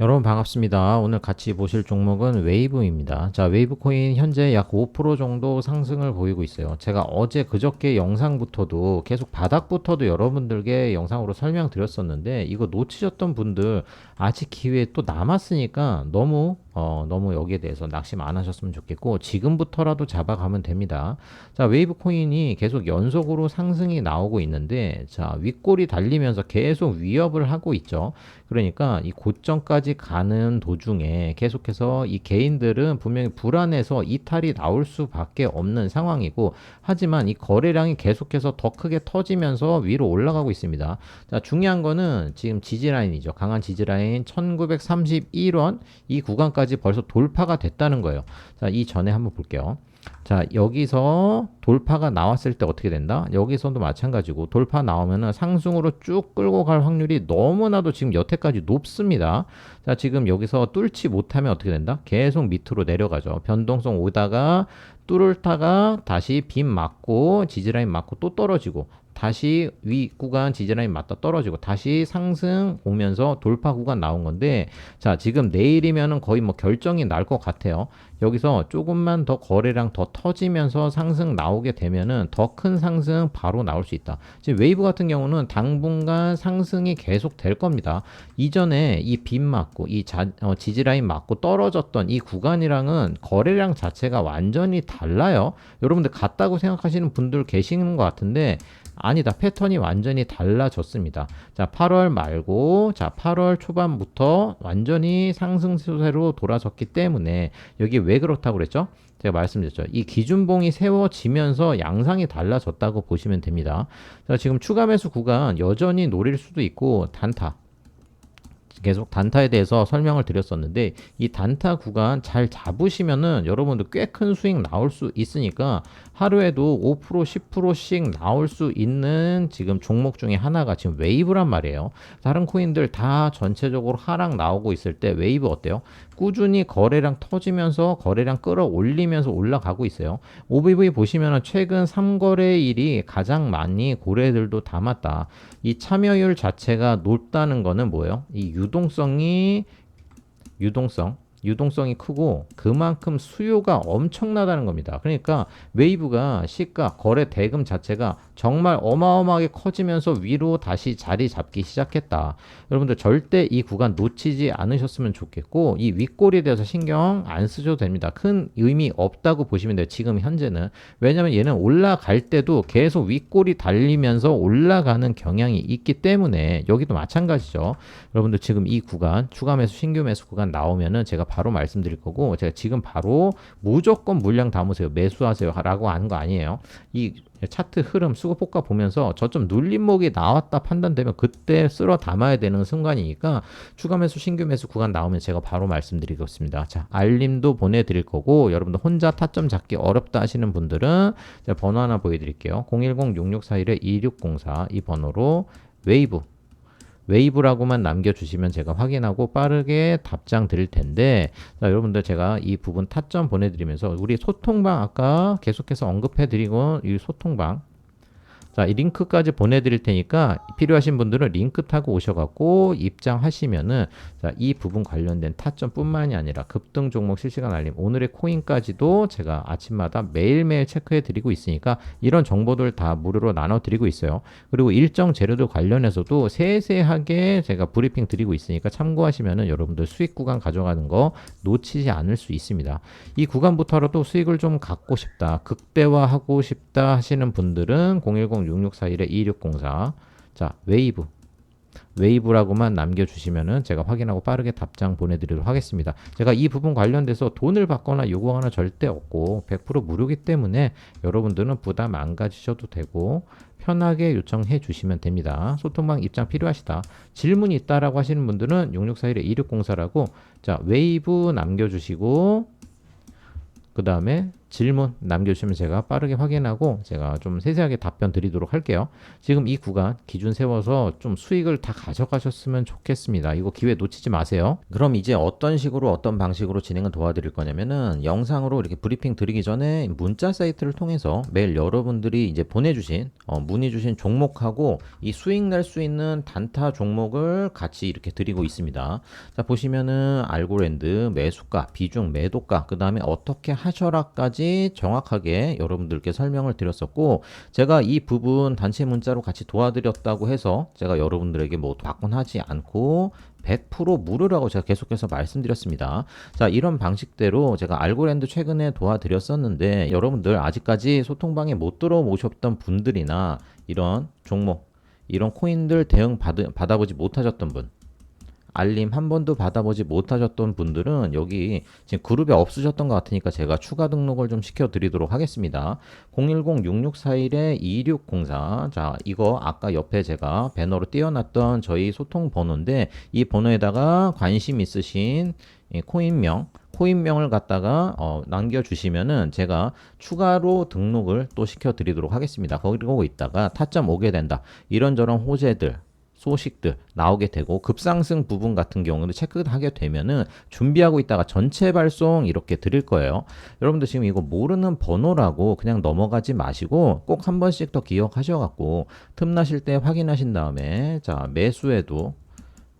여러분 반갑습니다. 오늘 같이 보실 종목은 웨이브입니다. 자, 웨이브 코인 현재 약 5% 정도 상승을 보이고 있어요. 제가 어제 그저께 영상부터도 계속 바닥부터도 여러분들께 영상으로 설명드렸었는데 이거 놓치셨던 분들 아직 기회 또 남았으니까 너무 어, 너무 여기에 대해서 낙심 안 하셨으면 좋겠고 지금부터라도 잡아가면 됩니다. 자, 웨이브 코인이 계속 연속으로 상승이 나오고 있는데 자, 윗골이 달리면서 계속 위협을 하고 있죠. 그러니까 이 고점까지 가는 도중에 계속해서 이 개인들은 분명히 불안해서 이탈이 나올 수밖에 없는 상황이고 하지만 이 거래량이 계속해서 더 크게 터지면서 위로 올라가고 있습니다. 자, 중요한 거는 지금 지지라인이죠. 강한 지지라인 1931원 이 구간까지 벌써 돌파가 됐다는 거예요. 자, 이 전에 한번 볼게요. 자, 여기서 돌파가 나왔을 때 어떻게 된다? 여기서도 마찬가지고 돌파 나오면은 상승으로 쭉 끌고 갈 확률이 너무나도 지금 여태까지 높습니다. 자, 지금 여기서 뚫지 못하면 어떻게 된다? 계속 밑으로 내려가죠. 변동성 오다가 뚫을다가 다시 빔 맞고 지지라인 맞고 또 떨어지고 다시 위 구간 지지라인 맞다 떨어지고 다시 상승 오면서 돌파 구간 나온 건데 자 지금 내일이면은 거의 뭐 결정이 날 것 같아요 여기서 조금만 더 거래량 더 터지면서 상승 나오게 되면은 더 큰 상승 바로 나올 수 있다 지금 웨이브 같은 경우는 당분간 상승이 계속 될 겁니다 이전에 이빔 맞고 이 자, 어, 지지라인 맞고 떨어졌던 이 구간이랑은 거래량 자체가 완전히 달라요 여러분들 같다고 생각하시는 분들 계시는 것 같은데 아니다. 패턴이 완전히 달라졌습니다. 자, 8월 말고 자, 8월 초반부터 완전히 상승세로 돌아섰기 때문에 여기 왜 그렇다고 그랬죠? 제가 말씀드렸죠. 이 기준봉이 세워지면서 양상이 달라졌다고 보시면 됩니다. 자, 지금 추가 매수 구간 여전히 노릴 수도 있고 단타 계속 단타에 대해서 설명을 드렸었는데 이 단타 구간 잘 잡으시면은 여러분들 꽤 큰 수익 나올 수 있으니까 하루에도 5% 10%씩 나올 수 있는 지금 종목 중에 하나가 지금 웨이브란 말이에요. 다른 코인들 다 전체적으로 하락 나오고 있을 때 웨이브 어때요? 꾸준히 거래량 터지면서 거래량 끌어올리면서 올라가고 있어요. OBV 보시면은 최근 3거래일이 가장 많이 고래들도 담았다. 이 참여율 자체가 높다는 거는 뭐예요? 이 유동성이 유동성 유동성이 크고 그만큼 수요가 엄청나다는 겁니다. 그러니까 웨이브가 시가 거래 대금 자체가 정말 어마어마하게 커지면서 위로 다시 자리 잡기 시작했다. 여러분들 절대 이 구간 놓치지 않으셨으면 좋겠고 이 윗골에 대해서 신경 안 쓰셔도 됩니다. 큰 의미 없다고 보시면 돼요. 지금 현재는 왜냐하면 얘는 올라갈 때도 계속 윗골이 달리면서 올라가는 경향이 있기 때문에 여기도 마찬가지죠. 여러분들 지금 이 구간 추가 매수 신규 매수 구간 나오면은 제가 바로 말씀드릴 거고 제가 지금 바로 무조건 물량 담으세요 매수하세요라고 하는 거 아니에요. 이 차트 흐름 수급폭가 보면서 저점 눌림목이 나왔다 판단되면 그때 쓸어 담아야 되는 순간이니까 추가 매수 신규 매수 구간 나오면 제가 바로 말씀드리겠습니다. 자 알림도 보내드릴 거고 여러분들 혼자 타점 잡기 어렵다 하시는 분들은 번호 하나 보여드릴게요. 010-6641-2604 이 번호로 웨이브 웨이브라고만 남겨주시면 제가 확인하고 빠르게 답장 드릴 텐데 자, 여러분들 제가 이 부분 타점 보내드리면서 우리 소통방 아까 계속해서 언급해드리고 이 소통방 자, 이 링크까지 보내드릴 테니까 필요하신 분들은 링크 타고 오셔갖고 입장하시면은 자, 이 부분 관련된 타점뿐만이 아니라 급등 종목 실시간 알림 오늘의 코인까지도 제가 아침마다 매일매일 체크해드리고 있으니까 이런 정보들 다 무료로 나눠드리고 있어요. 그리고 일정 재료들 관련해서도 세세하게 제가 브리핑 드리고 있으니까 참고하시면은 여러분들 수익 구간 가져가는 거 놓치지 않을 수 있습니다. 이 구간부터라도 수익을 좀 갖고 싶다, 극대화하고 싶다 하시는 분들은 010 6641-2604 자, 웨이브 웨이브라고만 남겨주시면은 제가 확인하고 빠르게 답장 보내드리도록 하겠습니다. 제가 이 부분 관련돼서 돈을 받거나 요구하거나 절대 없고 100% 무료기 때문에 여러분들은 부담 안 가지셔도 되고 편하게 요청해 주시면 됩니다. 소통방 입장 필요하시다. 질문이 있다라고 하시는 분들은 6641-2604라고 자 웨이브 남겨주시고 그 다음에 질문 남겨주시면 제가 빠르게 확인하고 제가 좀 세세하게 답변 드리도록 할게요. 지금 이 구간 기준 세워서 좀 수익을 다 가져가셨으면 좋겠습니다. 이거 기회 놓치지 마세요. 그럼 이제 어떤 식으로 어떤 방식으로 진행을 도와드릴 거냐면은 영상으로 이렇게 브리핑 드리기 전에 문자 사이트를 통해서 매일 여러분들이 이제 보내주신 어, 문의 주신 종목하고 이 수익 낼 수 있는 단타 종목을 같이 이렇게 드리고 있습니다. 자 보시면은 알고랜드 매수가 비중 매도가 그 다음에 어떻게 하셔라까지 정확하게 여러분들께 설명을 드렸었고 제가 이 부분 단체 문자로 같이 도와드렸다고 해서 제가 여러분들에게 뭐 바꾼하지 않고 100% 무료라고 제가 계속해서 말씀드렸습니다. 자, 이런 방식대로 제가 알고랜드 최근에 도와드렸었는데 여러분들 아직까지 소통방에 못 들어오셨던 분들이나 이런 종목, 이런 코인들 대응 받, 받아보지 못하셨던 분, 알림 한 번도 받아보지 못하셨던 분들은 여기 지금 그룹에 없으셨던 것 같으니까 제가 추가 등록을 좀 시켜드리도록 하겠습니다. 010-6641-2604. 자, 이거 아까 옆에 제가 배너로 띄워놨던 저희 소통 번호인데 이 번호에다가 관심 있으신 이 코인명, 코인명을 갖다가 어, 남겨주시면은 제가 추가로 등록을 또 시켜드리도록 하겠습니다. 거기고 있다가 타점 오게 된다. 이런저런 호재들, 소식들 나오게 되고 급상승 부분 같은 경우는 체크하게 되면은 준비하고 있다가 전체 발송 이렇게 드릴 거예요. 여러분들 지금 이거 모르는 번호라고 그냥 넘어가지 마시고 꼭 한 번씩 더 기억하셔 갖고 틈나실 때 확인하신 다음에 자 매수에도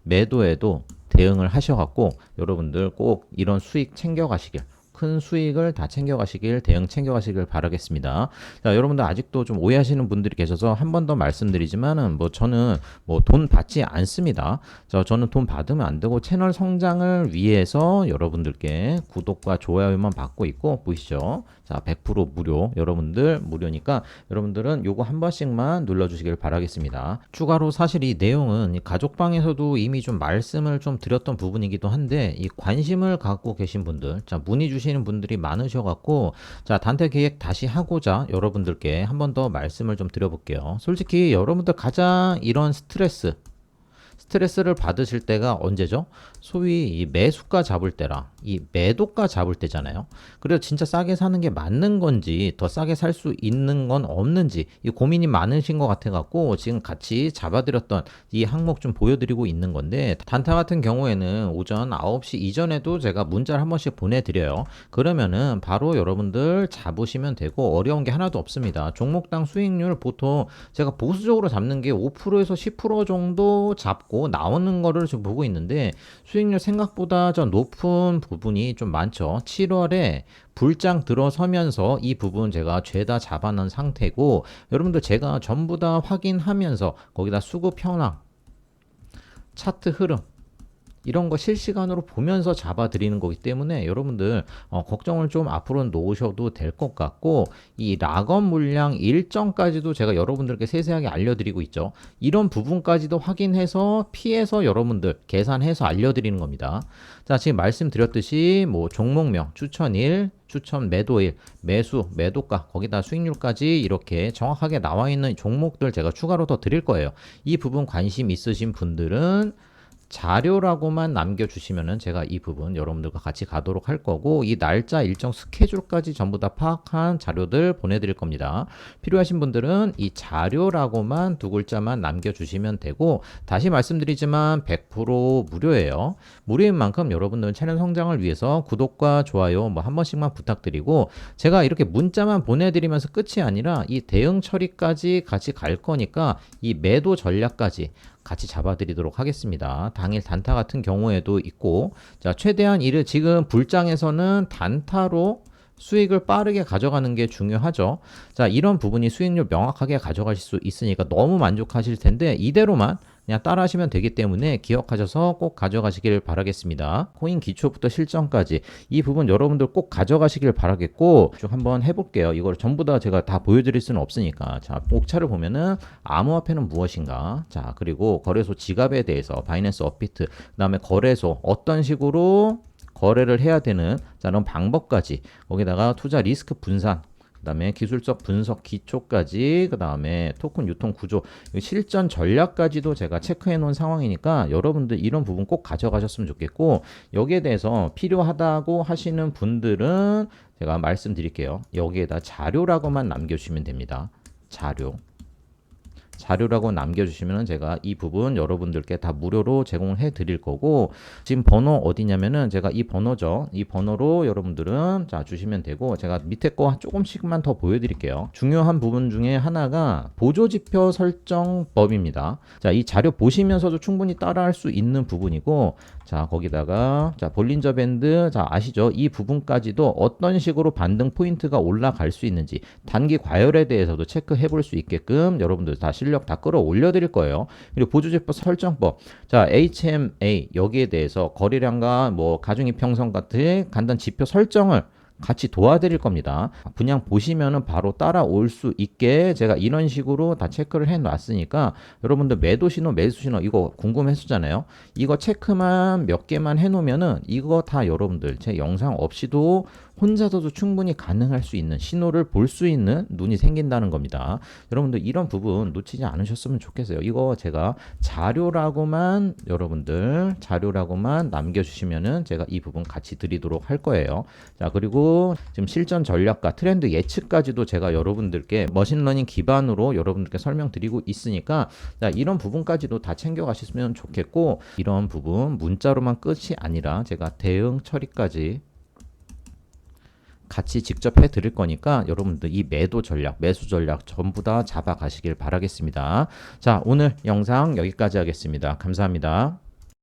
매도에도 대응을 하셔 갖고 여러분들 꼭 이런 수익 챙겨 가시길 큰 수익을 다 챙겨가시길 대응 챙겨가시길 바라겠습니다. 자, 여러분들 아직도 좀 오해하시는 분들이 계셔서 한 번 더 말씀드리지만은 뭐 저는 뭐 돈 받지 않습니다. 저 저는 돈 받으면 안 되고 채널 성장을 위해서 여러분들께 구독과 좋아요만 받고 있고 보이시죠? 자, 100% 무료. 여러분들 무료니까 여러분들은 요거 한 번씩만 눌러주시길 바라겠습니다. 추가로 사실 이 내용은 이 가족방에서도 이미 좀 말씀을 좀 드렸던 부분이기도 한데 이 관심을 갖고 계신 분들, 자 문의 주 시는 분들이 많으셔갖고 자 단체 계획 다시 하고자 여러분들께 한 번 더 말씀을 좀 드려볼게요. 솔직히 여러분들 가장 이런 스트레스 스트레스를 받으실 때가 언제죠? 소위 이 매수가 잡을 때랑 이 매도가 잡을 때잖아요. 그래서 진짜 싸게 사는 게 맞는 건지 더 싸게 살 수 있는 건 없는지 이 고민이 많으신 것 같아 갖고 지금 같이 잡아드렸던 이 항목 좀 보여드리고 있는 건데 단타 같은 경우에는 오전 9시 이전에도 제가 문자를 한 번씩 보내드려요. 그러면은 바로 여러분들 잡으시면 되고 어려운 게 하나도 없습니다. 종목당 수익률 보통 제가 보수적으로 잡는 게 5%에서 10% 정도 잡고 나오는 거를 지금 보고 있는데 수익률 생각보다 좀 높은 부분이 좀 많죠. 7월에 불장 들어서면서 이 부분 제가 죄다 잡아놓은 상태고 여러분들 제가 전부 다 확인하면서 거기다 수급 현황 차트 흐름 이런 거 실시간으로 보면서 잡아드리는 거기 때문에 여러분들 어, 걱정을 좀 앞으로 놓으셔도 될 것 같고 이 락업 물량 일정까지도 제가 여러분들께 세세하게 알려드리고 있죠. 이런 부분까지도 확인해서 피해서 여러분들 계산해서 알려드리는 겁니다. 자 지금 말씀드렸듯이 뭐 종목명 추천일 추천 매도일, 매수, 매도가, 거기다 수익률까지 이렇게 정확하게 나와 있는 종목들 제가 추가로 더 드릴 거예요. 이 부분 관심 있으신 분들은 자료라고만 남겨주시면은 제가 이 부분 여러분들과 같이 가도록 할 거고 이 날짜 일정 스케줄까지 전부 다 파악한 자료들 보내드릴 겁니다. 필요하신 분들은 이 자료라고만 두 글자만 남겨주시면 되고 다시 말씀드리지만 100% 무료예요. 무료인 만큼 여러분들 채널 성장을 위해서 구독과 좋아요 뭐 한 번씩만 부탁드리고 제가 이렇게 문자만 보내드리면서 끝이 아니라 이 대응 처리까지 같이 갈 거니까 이 매도 전략까지 같이 잡아드리도록 하겠습니다. 당일 단타 같은 경우에도 있고, 자, 최대한 이를 지금 불장에서는 단타로 수익을 빠르게 가져가는 게 중요하죠. 자, 이런 부분이 수익률 명확하게 가져가실 수 있으니까 너무 만족하실 텐데, 이대로만 그냥 따라 하시면 되기 때문에 기억하셔서 꼭 가져가시길 바라겠습니다. 코인 기초부터 실전까지 이 부분 여러분들 꼭 가져가시길 바라겠고 쭉 한번 해볼게요. 이걸 전부 다 제가 다 보여드릴 수는 없으니까 자 옥차를 보면은 암호화폐는 무엇인가 자 그리고 거래소 지갑에 대해서 바이낸스 업비트 그 다음에 거래소 어떤 식으로 거래를 해야 되는 자, 그런 방법까지 거기다가 투자 리스크 분산 그다음에 기술적 분석 기초까지 그다음에 토큰 유통 구조 실전 전략까지도 제가 체크해 놓은 상황이니까 여러분들 이런 부분 꼭 가져가셨으면 좋겠고 여기에 대해서 필요하다고 하시는 분들은 제가 말씀드릴게요. 여기에다 자료라고만 남겨주시면 됩니다. 자료. 자료라고 남겨주시면 제가 이 부분 여러분들께 다 무료로 제공해 드릴 거고 지금 번호 어디냐면은 제가 이 번호죠. 이 번호로 여러분들은 자 주시면 되고 제가 밑에 거 조금씩만 더 보여드릴게요. 중요한 부분 중에 하나가 보조지표 설정법입니다. 자 이 자료 보시면서도 충분히 따라할 수 있는 부분이고 자 거기다가 자 볼린저 밴드 자 아시죠? 이 부분까지도 어떤 식으로 반등 포인트가 올라갈 수 있는지 단기 과열에 대해서도 체크해 볼 수 있게끔 여러분들 다 실력 다 끌어올려 드릴 거예요. 그리고 보조지표 설정법. 자 HMA 여기에 대해서 거래량과 뭐 가중이 평선 같은 간단 지표 설정을 같이 도와드릴 겁니다. 그냥 보시면은 바로 따라올 수 있게 제가 이런 식으로 다 체크를 해 놨으니까 여러분들 매도 신호, 매수 신호 이거 궁금했었잖아요. 이거 체크만 몇 개만 해 놓으면은 이거 다 여러분들 제 영상 없이도 혼자서도 충분히 가능할 수 있는 신호를 볼 수 있는 눈이 생긴다는 겁니다. 여러분들 이런 부분 놓치지 않으셨으면 좋겠어요. 이거 제가 자료라고만 여러분들 자료라고만 남겨 주시면은 제가 이 부분 같이 드리도록 할 거예요. 자 그리고 지금 실전 전략과 트렌드 예측까지도 제가 여러분들께 머신러닝 기반으로 여러분들께 설명드리고 있으니까 자 이런 부분까지도 다 챙겨가셨으면 좋겠고 이런 부분 문자로만 끝이 아니라 제가 대응 처리까지 같이 직접 해 드릴 거니까 여러분들 이 매도 전략, 매수 전략 전부 다 잡아 가시길 바라겠습니다. 자, 오늘 영상 여기까지 하겠습니다. 감사합니다.